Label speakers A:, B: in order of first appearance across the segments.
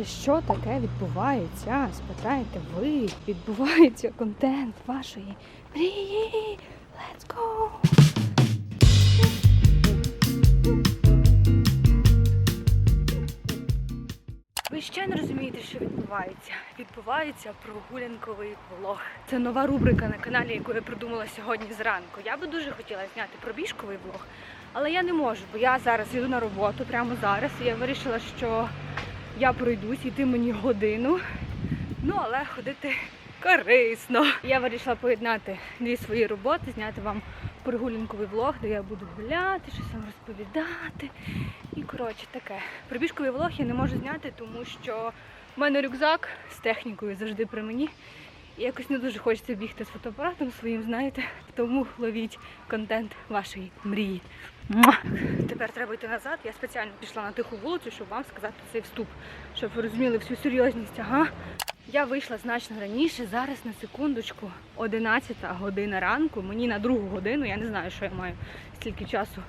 A: подивитися, що таке відбувається. Спитаєте ви, відбувається контент вашої мрії. Let's go! Ви ще не розумієте, що відбувається. Відбувається прогулянковий влог. Це нова рубрика на каналі, яку я придумала сьогодні зранку. Я би дуже хотіла зняти пробіжковий влог, але я не можу, бо я зараз йду на роботу прямо зараз. І я вирішила, що я пройдусь, йти мені годину. Ну, але ходити корисно. Я вирішила поєднати дві свої роботи, зняти вам прогулянковий влог, де я буду гуляти, щось вам розповідати. І коротше таке. Пробіжковий влог я не можу зняти, тому що в мене рюкзак з технікою завжди при мені. Якось не дуже хочеться бігти з фотоапаратом своїм, знаєте. Тому ловіть контент вашої мрії. Тепер треба йти назад. Я спеціально пішла на тиху вулицю, щоб вам сказати цей вступ, щоб ви розуміли всю серйозність. Ага. Я вийшла значно раніше, зараз на секундочку, 11 година ранку, мені на другу годину, я не знаю, що я маю стільки часу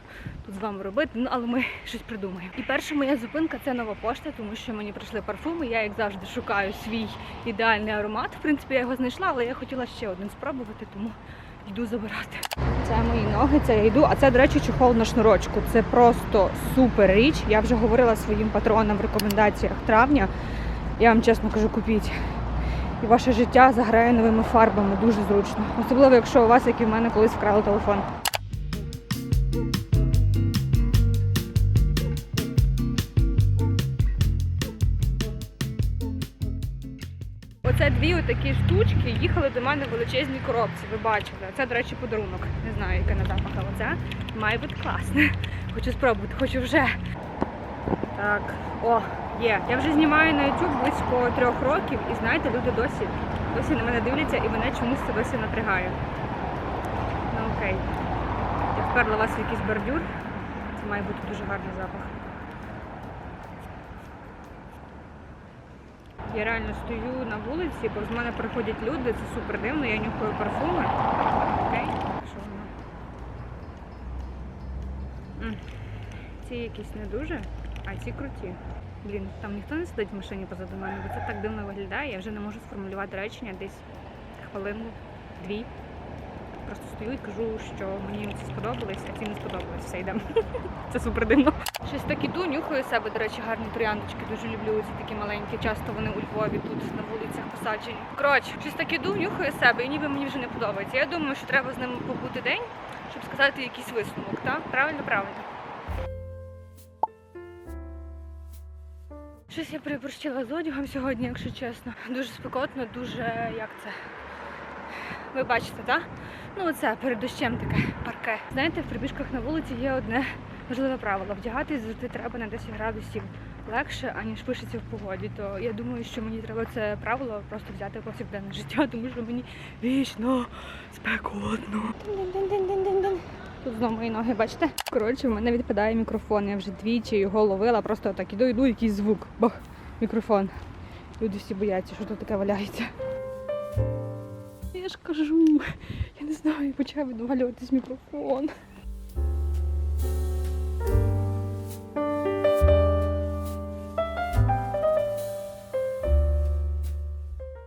A: тут з вами робити, ну але ми щось придумаємо. І перша моя зупинка це нова пошта, тому що мені прийшли парфуми. Я, як завжди, шукаю свій ідеальний аромат. В принципі, я його знайшла, але я хотіла ще один спробувати, тому йду забирати. Це мої ноги, це я йду. А це, до речі, чохол на шнурочку. Це просто супер річ. Я вже говорила своїм патронам в рекомендаціях травня. Я вам чесно кажу, купіть. І ваше життя заграє новими фарбами дуже зручно. Особливо, якщо у вас, як і в мене, колись вкрали телефон. Оце дві отакі штучки їхали до мене в величезній коробці. Ви бачили. Це, до речі, подарунок. Не знаю, яке на запах, але це має бути класне. Хочу спробувати, хочу вже. Так, о, є. Я вже знімаю на YouTube близько трьох років, і знаєте, люди досі, досі на мене дивляться і мене чомусь це досі напрягає. Ну окей. Я вперла вас в якийсь бордюр. Це має бути дуже гарний запах. Я реально стою на вулиці, з мене приходять люди, це супер дивно, я нюхаю парфуми. Окей? Що воно? Ці якісь не дуже, а ці круті. Блін, там ніхто не сидить в машині позаду мене, бо це так дивно виглядає. Я вже не можу сформулювати речення десь хвилину, дві. Просто стою і кажу, що мені ці сподобались, а ці не сподобались. Все йдемо. Це супер дивно. Щось так іду, нюхаю себе, до речі, гарні трояндочки. Дуже люблю ці такі маленькі. Часто вони у Львові тут на вулицях посаджені. Коротше, щось так іду, нюхаю себе, і ніби мені вже не подобається. Я думаю, що треба з ними побути день, щоб сказати якийсь висновок. Так? Правильно, правильно. Щось я переборщила з одягом сьогодні, якщо чесно. Дуже спекотно, дуже як це. Ви бачите, так? Ну це перед дощем таке парке. Знаєте, в прибіжках на вулиці є одне важливе правило. Вдягатись завжди треба на 10 градусів легше, аніж пишеться в погоді. То я думаю, що мені треба це правило просто взяти повсякденне життя, тому що мені вічно спекотно. Дин-дин-дин-дин-дин. Тут знову мої ноги, бачите? Коротше, в мене відпадає мікрофон. Я вже двічі його ловила, просто так іду, іду, якийсь звук. Бах, мікрофон. Люди всі бояться, що тут таке валяється. Я ж кажу, я не знаю, почав відвалюватись мікрофон.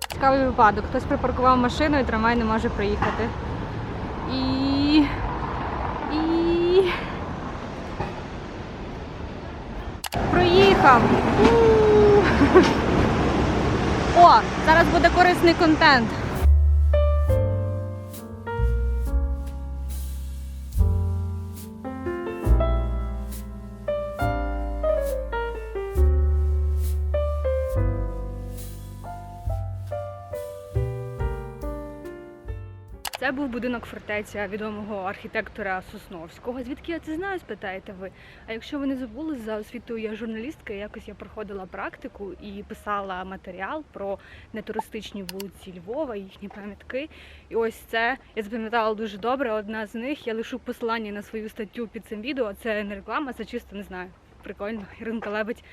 A: Цікавий випадок. Хтось припаркував машину і трамвай не може проїхати. І. І. Проїхав. О, зараз буде корисний контент. Це був будинок фортеця відомого архітектора Сосновського. Звідки я це знаю, спитаєте ви? А якщо ви не забули, за освітою я журналістка, якось я проходила практику і писала матеріал про нетуристичні вулиці Львова, їхні пам'ятки. І ось це я запам'ятала дуже добре. Одна з них я лишу посилання на свою статтю під цим відео. Це не реклама, це чисто не знаю. Прикольно. Іринка Лебедь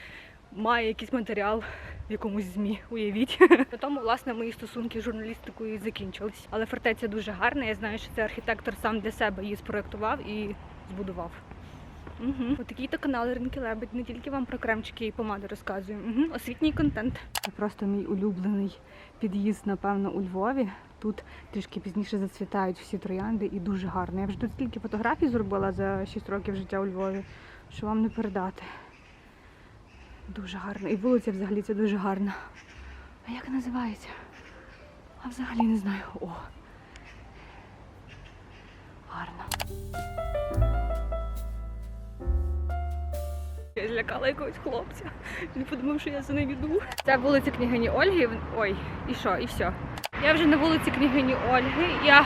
A: має якийсь матеріал в якомусь змі, уявіть. На тому, власне, мої стосунки з журналістикою закінчились. Але фортеця дуже гарна. Я знаю, що це архітектор сам для себе її спроектував і збудував. Угу. Отакий то канал Ринки Лебедь. Не тільки вам про кремчики і помади розказую. Угу. Освітній контент. Це просто мій улюблений під'їзд, напевно, у Львові. Тут трішки пізніше зацвітають всі троянди і дуже гарно. Я вже тут стільки фотографій зробила за 6 років життя у Львові, що вам не передати. Дуже гарно. І вулиця взагалі це дуже гарна. А як називається? А взагалі не знаю. О. Гарно. Я злякала якогось хлопця. Він подумав, що я за ним іду. Це вулиця княгині Ольги. Ой, і що, і все. Я вже на вулиці княгині Ольги. Я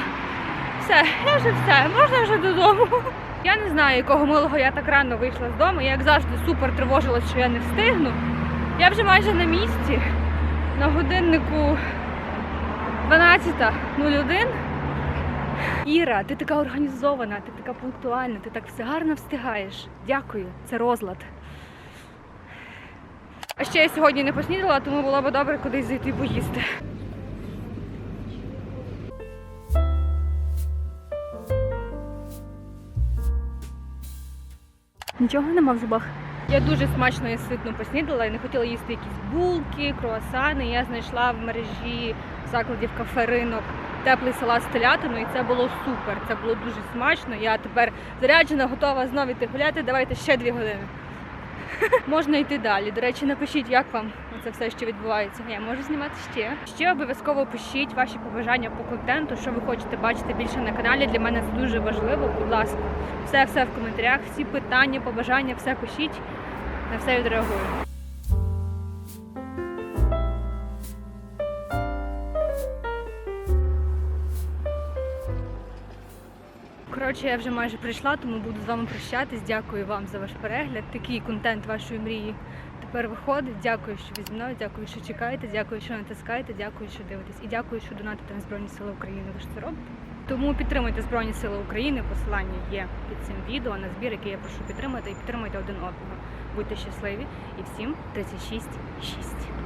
A: все, я вже все, можна вже додому. Я не знаю, якого милого я так рано вийшла з дому. Я як завжди супер тривожилась, що я не встигну. Я вже майже на місці. На годиннику 12.01. Іра, ти така організована, ти така пунктуальна, ти так все гарно встигаєш. Дякую, це розлад. А ще я сьогодні не поснідала, тому було б добре кудись зайти поїсти. Нічого нема в зубах. Я дуже смачно і ситно поснідала і не хотіла їсти якісь булки, круасани. Я знайшла в мережі закладів кафе ринок теплий салат з телятиною, і це було супер. Це було дуже смачно. Я тепер заряджена, готова знову йти гуляти. Давайте ще дві години. Можна йти далі. До речі, напишіть, як вам це все, що відбувається. Я можу знімати ще. Ще обов'язково пишіть ваші побажання по контенту, що ви хочете бачити більше на каналі. Для мене це дуже важливо. Будь ласка, все все в коментарях, всі питання, побажання, все пишіть. На все відреагую. Коротше, я вже майже прийшла, тому буду з вами прощатись. Дякую вам за ваш перегляд. Такий контент вашої мрії тепер виходить. Дякую, що ви зі мною, дякую, що чекаєте, дякую, що натискаєте, дякую, що дивитесь. І дякую, що донатите на Збройні Сили України. Ви ж це робите. Тому підтримуйте Збройні Сили України. Посилання є під цим відео на збір, який я прошу підтримати, і підтримуйте один одного. Будьте щасливі і всім 36,6.